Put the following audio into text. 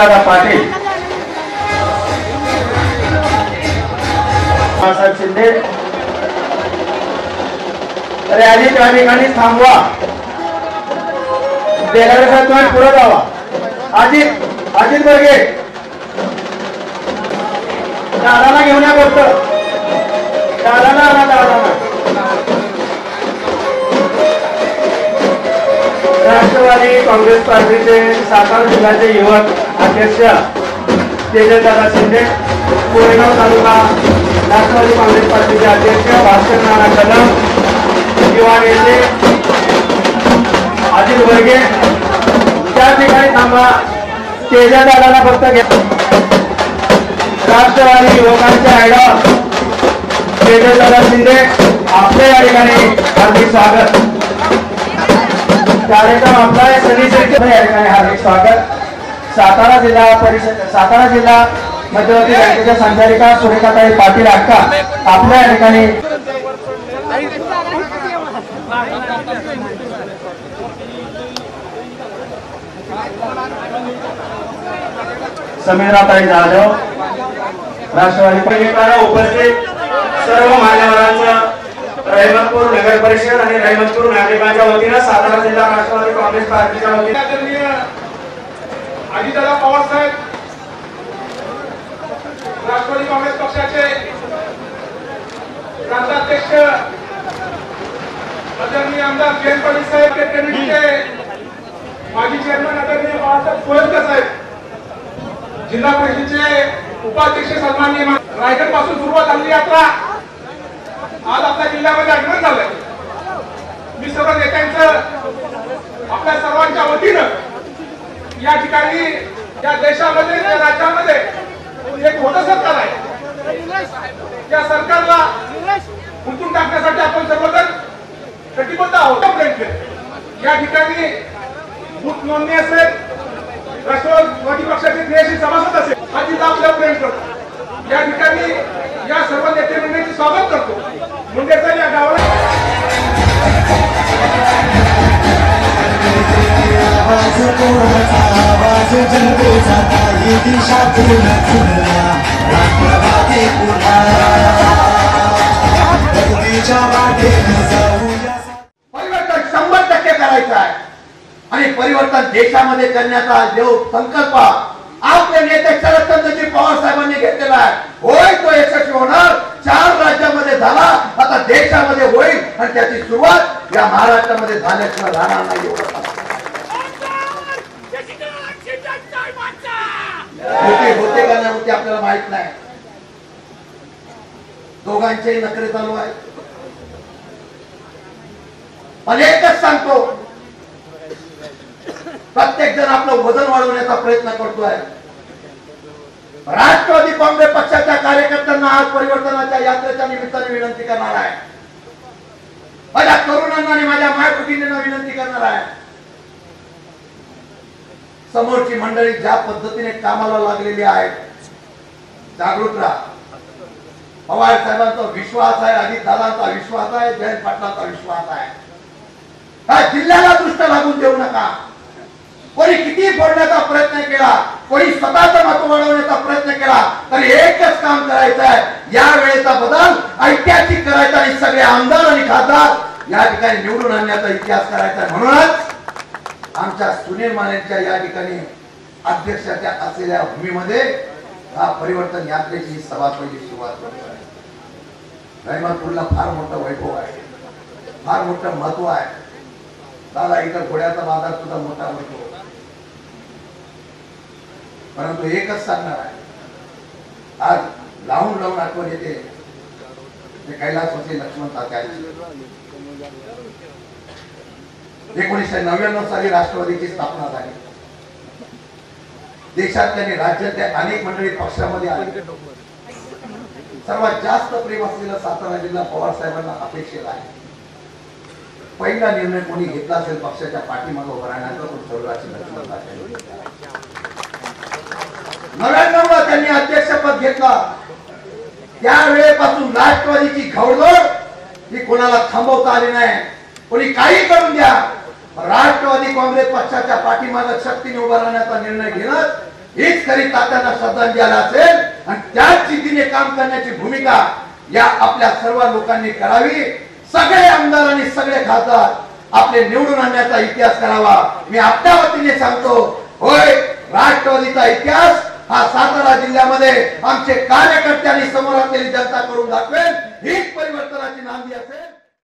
Dada Patil. Balasaheb Shinde. Rally त्या ठिकाणी थांबवा. देणारे तुम्ही पुढे जावा. अजित अजित बर्गे दादाला घेऊन या फक्त दादाला आला दादाला. राष्ट्रवादी काँग्रेस पार्टीचे सातारा जिल्ह्याचे युवक अध्यक्ष तेजदादा शिंदे कोरेगाव तालुका राष्ट्रवादी काँग्रेस पार्टीचे अध्यक्ष भास्कर नाना कदम युवा नेते अजित वर्गे. त्या ठिकाणी थांबा. तेजदादाला फक्त घ्या. राष्ट्रवादी युवकांचे आयडॉल तेजदादा शिंदे आपले या ठिकाणी हार्दिक स्वागत. कार्यक्रम आपला आहे. सगळीकडे या ठिकाणी हार्दिक स्वागत. सातारा जिल्हा परिषद सातारा जिल्हा मध्यवर्ती बँकेच्या संचालिका सुरेखाताई पाटील अक्का आपल्या ठिकाणी समीराताई जाधव राष्ट्रवादी उपस्थित सर्व मान्यवरांचं रहिमतपूर नगर परिषद आणि रहिमतपूर नागरिकांच्या वतीनं सातारा जिल्हा राष्ट्रवादी काँग्रेस पार्टीच्या वतीनं अजितदादा पवार साहेब राष्ट्रवादी काँग्रेस पक्षाचे प्रांताध्यक्ष आदरणीय आमदार जयंत पाटील साहेब के कमिटीचे माजी चेअरमन आदरणीय बाळासाहेब कोळंबकर साहेब जिल्हा परिषदेचे उपाध्यक्ष सन्माननीय रायगडपासून सुरुवात झालेली यात्रा आज आपल्या जिल्ह्यामध्ये आगमन झालंय. मी सर्व नेत्यांचं आपल्या सर्वांच्या वतीनं या ठिकाणी या देशामध्ये या राज्यामध्ये एक मोठं सरकार आहे. या सरकारला उलटून टाकण्यासाठी आपण सर्वजण कटिबद्ध आहोत प्रयत्न या ठिकाणी भूत नोंदणी असेल राष्ट्रवादी पक्षाचे क्रियाशील सभासद असेल हा जिल्हा आपल्याला प्रेम करतो. या ठिकाणी या सर्व नेते मंडळीचे स्वागत करतो. मुंडेचा या गावाला जनतेचा काही दिशा पूर्ण राष्ट्रवादी पुन्हा जाऊया परिवर्तन शंभर टक्के करायचं आहे. आणि परिवर्तन देशामध्ये करण्याचा जो संकल्प आपले नेते शरदचंद्रजी पवार साहेबांनी घेतलेला आहे. होय तो यशस्वी होणार. चार राज्यामध्ये झाला. आता देशामध्ये होईल. आणि त्याची सुरुवात या महाराष्ट्रामध्ये झाल्याशिवाय राहणार नाही एवढं सांगतो. होते होते का नाही होते आपल्याला माहीत नाही नखरे चालू आहेत. पण एकच सांगतो. प्रत्येक जण आपलं वजन वाढवण्याचा प्रयत्न करतोय. राष्ट्रवादी काँग्रेस पक्षाच्या कार्यकर्त्यांना आज परिवर्तनाच्या यात्रेच्या निमित्ताने विनंती करणार आहे. माझ्या तरुणांना आणि माझ्या मायकुटींना विनंती करणार आहे. समोरची मंडळी ज्या पद्धतीने कामाला लागलेली आहे जागृत राहा. पवार साहेबांचा विश्वास आहे अजित दादांचा विश्वास आहे जयंत पाटलांचा विश्वास आहे. हा जिल्ह्याला दृष्ट लागून देऊ नका. कोणी किती फोडण्याचा प्रयत्न केला कोणी स्वतःच मत वाढवण्याचा प्रयत्न केला तर एकच काम करायचं आहे. या वेळेचा बदल ऐतिहासिक करायचा आणि सगळे आमदार आणि खासदार या ठिकाणी निवडून आणण्याचा इतिहास करायचा आहे. म्हणूनच आमच्या सुनील मानेच्या या ठिकाणी अध्यक्षाच्या असलेल्या भूमीमध्ये हा परिवर्तन यात्रेची ही सभा पहिली सुरुवात करतो. आहे रहिमतपूरला फार मोठं वैभव आहे. फार मोठं महत्त्व आहे. दादा इथं घोड्याचा बाजार सुद्धा मोठा होतो परंतु एकच सांगणार आहे. आज लावून लावून आठवण येते. ते कैलास होते लक्ष्मण तात्यांची. एकोणीसशे नव्याण्णव साली राष्ट्रवादीची स्थापना झाली. देशातल्या आणि राज्यातल्या अनेक मंडळी पक्षामध्ये आले. सर्वात जास्त प्रेम असलेला सातारा जिल्हा पवार साहेबांना अपेक्षित आहे. पहिला निर्णय कोणी घेतला असेल पक्षाच्या पाठीमागे उभं राहण्याचा नव्याण्णव त्यांनी अध्यक्षपद घेतला. त्यावेळेपासून राष्ट्रवादीची घवडोड ही कोणाला थांबवता आली नाही. कोणी काही करून द्या. राष्ट्रवादी काँग्रेस पक्षाच्या पाठीमागे शक्तीने उभा राहण्याचा निर्णय घेणं हीच खरी तात्यांना श्रद्धांजली असेल. आणि त्याच जिद्दीने काम करण्याची भूमिका या आपल्या सर्व लोकांनी करावी. सगळे आमदार आणि सगळे खासदार आपले निवडून आणण्याचा इतिहास करावा. मी आपल्या वतीने सांगतो होय राष्ट्रवादीचा इतिहास हा सातारा जिल्ह्यामध्ये आमचे कार्यकर्त्यांनी समोर असलेली जनता करून दाखवेल. हीच परिवर्तनाची नांदी असेल.